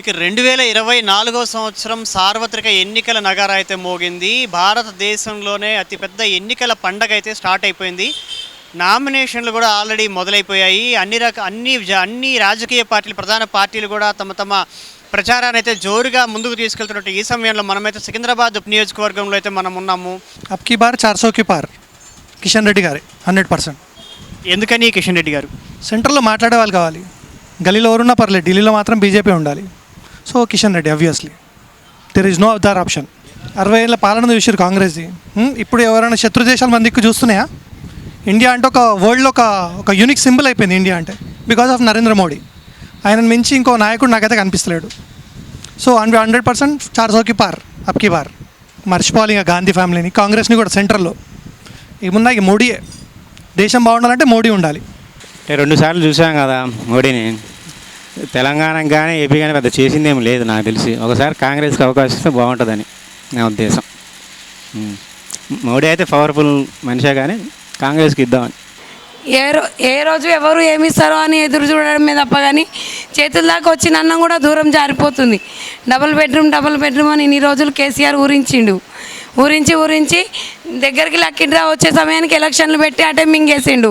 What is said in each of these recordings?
ఇక రెండు వేల ఇరవై నాలుగో సంవత్సరం సార్వత్రిక ఎన్నికల నగారా అయితే మోగింది. భారతదేశంలోనే అతిపెద్ద ఎన్నికల పండగ అయితే స్టార్ట్ అయిపోయింది. నామినేషన్లు కూడా ఆల్రెడీ మొదలైపోయాయి. అన్ని రక అన్ని అన్ని రాజకీయ పార్టీలు ప్రధాన పార్టీలు కూడా తమ తమ ప్రచారాన్ని అయితే జోరుగా ముందుకు తీసుకెళ్తున్నట్టు ఈ సమయంలో మనమైతే సికింద్రాబాద్ ఉప నియోజకవర్గంలో అయితే మనం ఉన్నాము. అబ్ కీ బార్ చార్ సౌకి పార్. కిషన్ రెడ్డి గారి హండ్రెడ్ పర్సెంట్. ఎందుకని కిషన్ రెడ్డి గారు? సెంటర్లో మాట్లాడే వాళ్ళు కావాలి. గలీలో ఎవరున్నా పర్లేదు ఢిల్లీలో మాత్రం బీజేపీ ఉండాలి. So Kishan Reddy obviously there is no other option అరవై ఏళ్ళ పాలన చూసారు కాంగ్రెస్ది. ఇప్పుడు ఎవరైనా శత్రు దేశాలు మన దిక్కు చూస్తున్నాయా? ఇండియా అంటే ఒక వరల్డ్లో ఒక ఒక యూనిక్ సింబల్ అయిపోయింది ఇండియా అంటే బికాస్ ఆఫ్ నరేంద్ర మోడీ ఆయన మించి ఇంకో నాయకుడు నాకైతే కనిపిస్తలేడు. సో హండ్రెడ్ హండ్రెడ్ పర్సెంట్ చార్ సౌకి పార్ అప్కి పార్ మర్చిపోవాలి ఇంకా గాంధీ ఫ్యామిలీని. కాంగ్రెస్ని కూడా సెంటర్లో. ఏమున్నా ఇక మోడీయే. దేశం బాగుండాలంటే మోడీ ఉండాలి. రెండు సార్లు చూసాం కదా మోడీని. తెలంగాణకు కానీ ఏపీ కానీ పెద్ద చేసింది లేదు నాకు తెలిసి. ఒకసారి కాంగ్రెస్కి అవకాశం ఇస్తే బాగుంటుందని నా ఉద్దేశం. మోడీ అయితే పవర్ఫుల్ మనిషే కానీ కాంగ్రెస్కి ఇద్దామని. ఏ రో ఏ రోజు ఎవరు ఏమిస్తారో అని ఎదురు చూడడమే తప్ప కానీ చేతుల దాకా వచ్చిన అన్నం కూడా దూరం జారిపోతుంది. డబుల్ బెడ్రూమ్ డబుల్ బెడ్రూమ్ అని ఇన్ని రోజులు కేసీఆర్ ఊరించిండు. ఊరించి ఊరించి దగ్గరికి లక్కిడ్రా వచ్చే సమయానికి ఎలక్షన్లు పెట్టి అంటే మింగేసిండు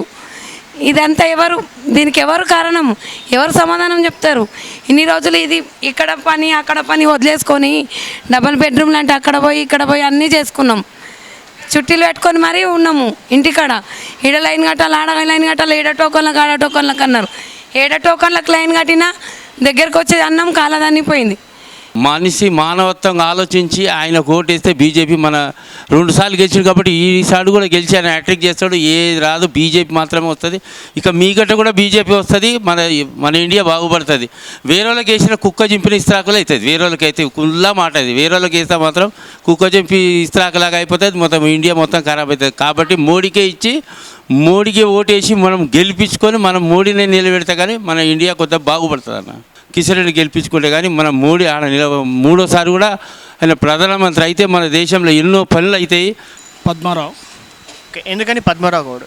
ఇదంతా ఎవరు? దీనికి ఎవరు కారణం? ఎవరు సమాధానం చెప్తారు? ఇన్ని రోజులు ఇది ఇక్కడ పని అక్కడ పని వదిలేసుకొని డబుల్ బెడ్రూమ్లు అంటే అక్కడ పోయి ఇక్కడ పోయి అన్నీ చేసుకున్నాం. చుట్టీలు పెట్టుకొని మరీ ఉన్నాము ఇంటికాడ. ఈడ లైన్ కట్టాలి ఆడ లైన్ కట్టాలి ఏడ టోకన్లకు ఆడ టోకన్లకు అన్నారు. ఏడ టోకన్లకు లైన్ కట్టినా దగ్గరకు వచ్చేది అన్నం కాలదనిపోయింది మనిషి మానవత్వంగా ఆలోచించి ఆయన ఓటేస్తే బీజేపీ మన రెండు సార్లు గెలిచాడు కాబట్టి ఈసారి కూడా గెలిచి ఆయన అట్రాక్ట్ చేస్తాడు. ఏది రాదు బీజేపీ మాత్రమే వస్తుంది. ఇక మీగట్ట కూడా బీజేపీ వస్తుంది. మన మన ఇండియా బాగుపడుతుంది. వేరే వాళ్ళకి వేసిన కుక్క చింపిన ఇస్త్రాకులు అవుతుంది వేరే వాళ్ళకి అయితే కుల్లా మాట అది. వేరే వాళ్ళకి వేస్తే మాత్రం కుక్క చింపి ఇస్త్రాకులాగా అయిపోతుంది. మొత్తం ఇండియా మొత్తం ఖరాబ్ అవుతుంది కాబట్టి మోడీకే ఇచ్చి మోడీకి ఓటేసి మనం గెలిపించుకొని మనం మోడీని నిలబెడితే కానీ మన ఇండియా కొద్దిగా బాగుపడుతుంది అన్న కిషన్ రెడ్డి గెలిపించుకుంటే కానీ మన మోడీ ఆడ నిలవ మూడోసారి కూడా ఆయన ప్రధానమంత్రి అయితే మన దేశంలో ఎన్నో పనులు అవుతాయి పద్మారావు. ఓకే, ఎందుకని పద్మరావు గౌడ్?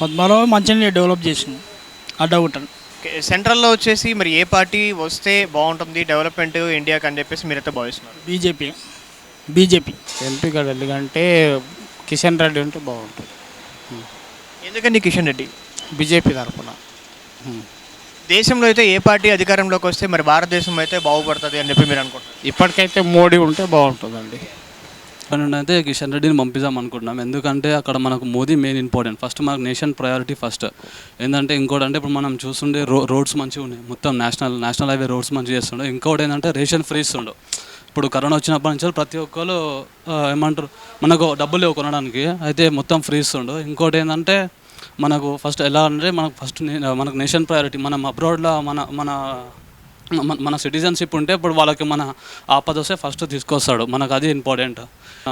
పద్మారావు మంచిగా డెవలప్ చేసింది అడ్డగుట్టను. సెంట్రల్లో వచ్చేసి మరి ఏ పార్టీ వస్తే బాగుంటుంది డెవలప్మెంట్ ఇండియాకి అని చెప్పేసి మీరైతే భావిస్తున్నారు? బీజేపీ. బీజేపీ. ఎంపీ కాడ ఎందుకంటే కిషన్ రెడ్డి ఉంటే బాగుంటుంది. ఎందుకని కిషన్ రెడ్డి? బీజేపీ తరఫున దేశంలో అయితే ఏ పార్టీ అధికారంలోకి వస్తే మరి భారతదేశం అయితే బాగుపడుతుంది అని చెప్పి మీరు అనుకుంటున్నారు? ఇప్పటికైతే మోడీ ఉంటే బాగుంటుందండి. అయితే కిషన్ రెడ్డిని పంపిద్దాం అనుకుంటున్నాం. ఎందుకంటే అక్కడ మనకు మోదీ మెయిన్ ఇంపార్టెంట్ ఫస్ట్ మనకు నేషన్ ప్రయారిటీ ఫస్ట్ ఏంటంటే ఇంకోటి అంటే ఇప్పుడు మనం చూస్తుండే రో రోడ్స్ మంచిగా ఉన్నాయి మొత్తం నేషనల్ నేషనల్ హైవే రోడ్స్ మంచిగా చేస్తుండే. ఇంకోటి ఏంటంటే రేషన్ ఫ్రీ ఇస్తుండు ఇప్పుడు కరోనా వచ్చినప్పటి నుంచి ప్రతి ఒక్కరు ఏమంటారు మనకు డబ్బులు లేవు కొనడానికి. అయితే మొత్తం ఫ్రీ ఇస్తుండు ఇంకోటి ఏంటంటే మనకు ఫస్ట్ ఎలా అంటే మనకు ఫస్ట్ మనకు నేషన్ ప్రయారిటీ మనం అబ్రాడ్లో మన మన మన- మన సిటిజన్షిప్ ఉంటే ఇప్పుడు వాళ్ళకి మన ఆపద వస్తే ఫస్ట్ తీసుకొస్తాడు. మనకు అది ఇంపార్టెంట్.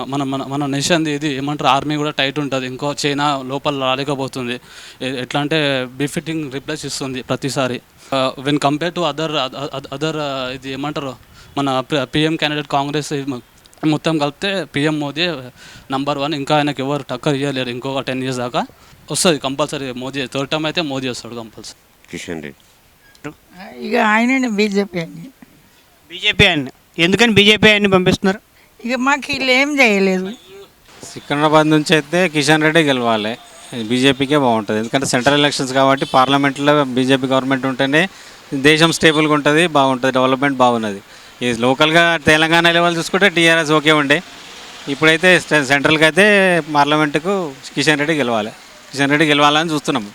మన మన మన నేషన్ది ఇది ఏమంటారు ఆర్మీ కూడా టైట్ ఉంటుంది. ఇంకో చైనా లోపల రాలేకపోతుంది. ఎట్లా అంటే బిఫిటింగ్ రిప్లేస్ ఇస్తుంది ప్రతిసారి. When compare to other other ఇది ఏమంటారు మన పిఎం క్యాండిడేట్ కాంగ్రెస్ మొత్తం కలిపితే పిఎం మోదీ నంబర్ వన్ ఇంకా ఆయనకి ఎవరు టక్కర్ ఇవ్వలేరు ఇంకొక టెన్ ఇయర్స్ దాకా. వస్తుంది కంపల్సరీ మోదీ థర్డ్ టైం అయితే మోదీ వస్తాడు కంపల్సరీ కిషన్ రెడ్డి. ఇక ఆయననే బీజేపీ అని బీజేపీ ఆయన ఎందుకని బీజేపీ ఆయన్ని పంపిస్తున్నారు? ఇక మాకు వీళ్ళు ఏం చేయలేదు. సికింద్రాబాద్ నుంచి అయితే కిషన్ రెడ్డి గెలవాలి. బీజేపీకే బాగుంటుంది. ఎందుకంటే సెంట్రల్ ఎలక్షన్స్ కాబట్టి పార్లమెంట్లో బీజేపీ గవర్నమెంట్ ఉంటేనే దేశం స్టేబుల్గా ఉంటుంది బాగుంటుంది డెవలప్మెంట్ బాగున్నది. ఈ లోకల్గా తెలంగాణ లెవెల్ చూసుకుంటే టీఆర్ఎస్ ఓకే ఉండే. ఇప్పుడైతే సెంట్రల్కి అయితే పార్లమెంటుకు కిషన్ రెడ్డి గెలవాలి. కిషన్ రెడ్డి గెలవాలని చూస్తున్నాము.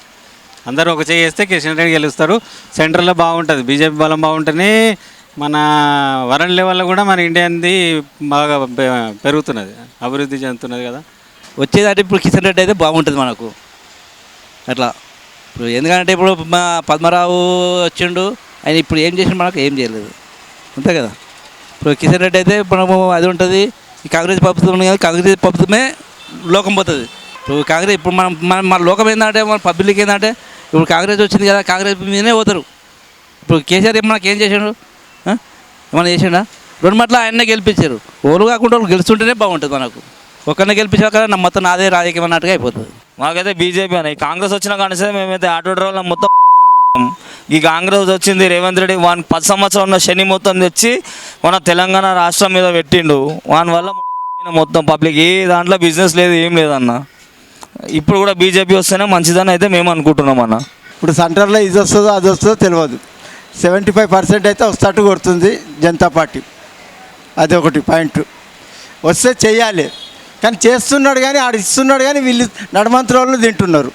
అందరూ ఒక చేస్తే కిషన్ రెడ్డి గెలుస్తారు. సెంట్రల్లో బాగుంటుంది. బీజేపీ బలం బాగుంటుంది మన వరల్డ్ లెవెల్లో కూడా మన ఇండియాది బాగా పెరుగుతున్నది. అభివృద్ధి చెందుతున్నది కదా. వచ్చేదంటే ఇప్పుడు కిషన్ రెడ్డి అయితే బాగుంటుంది మనకు. అట్లా. ఇప్పుడు ఎందుకంటే ఇప్పుడు మా పద్మరావు వచ్చిండు. ఆయన ఇప్పుడు ఏం చేసిండు మనకు ఏం చేయలేదు. అంతే కదా? ఇప్పుడు కిషన్ రెడ్డి అయితే మనము అది ఉంటుంది ఈ కాంగ్రెస్ ప్రభుత్వం ఉంది కదా కాంగ్రెస్ ప్రభుత్వమే లోకం పోతుంది. ఇప్పుడు కాంగ్రెస్ ఇప్పుడు మనం మన మన లోకం ఏంటంటే మన పబ్లిక్ ఏంటంటే ఇప్పుడు కాంగ్రెస్ వచ్చింది కదా కాంగ్రెస్ మీదనే పోతారు. ఇప్పుడు కేసీఆర్ ఏం మనకి ఏం చేసిండు? ఆ? ఏమన్నా చేసిండా? రెండు మట్ల ఆయన్నే గెలిపించారు. ఓరు కాకుండా వాళ్ళు గెలుస్తుంటేనే బాగుంటుంది మనకు. ఒకరిని గెలిపించాక నా మొత్తం నాదే రాజకీయం అన్నట్టుగా అయిపోతుంది. మాకైతే బీజేపీ అని కాంగ్రెస్ వచ్చిన కానీ సరే మేమైతే ఆటో డ్రైవర్లు మొత్తం ఈ కాంగ్రెస్ వచ్చింది రేవంత్ రెడ్డి. వాని పది సంవత్సరం ఉన్న శని మొత్తం తెచ్చి మన తెలంగాణ రాష్ట్రం మీద పెట్టిండు. వాని వల్ల మొత్తం పబ్లిక్ ఏ దాంట్లో బిజినెస్ లేదు ఏం లేదన్న ఇప్పుడు కూడా బీజేపీ వస్తేనే మంచిదని అయితే మేము అనుకుంటున్నాం అన్న. ఇప్పుడు సెంటర్లో ఇది వస్తుందో అది వస్తుందో తెలియదు. సెవెంటీ ఫైవ్ పర్సెంట్ అయితే వస్తట్టు కొడుతుంది జనతా పార్టీ. అది ఒకటి పాయింట్. వస్తే చేయాలి. కానీ చేస్తున్నాడు కానీ ఆడు ఇస్తున్నాడు కానీ వీళ్ళు నడమంత్రి వాళ్ళు తింటున్నారు.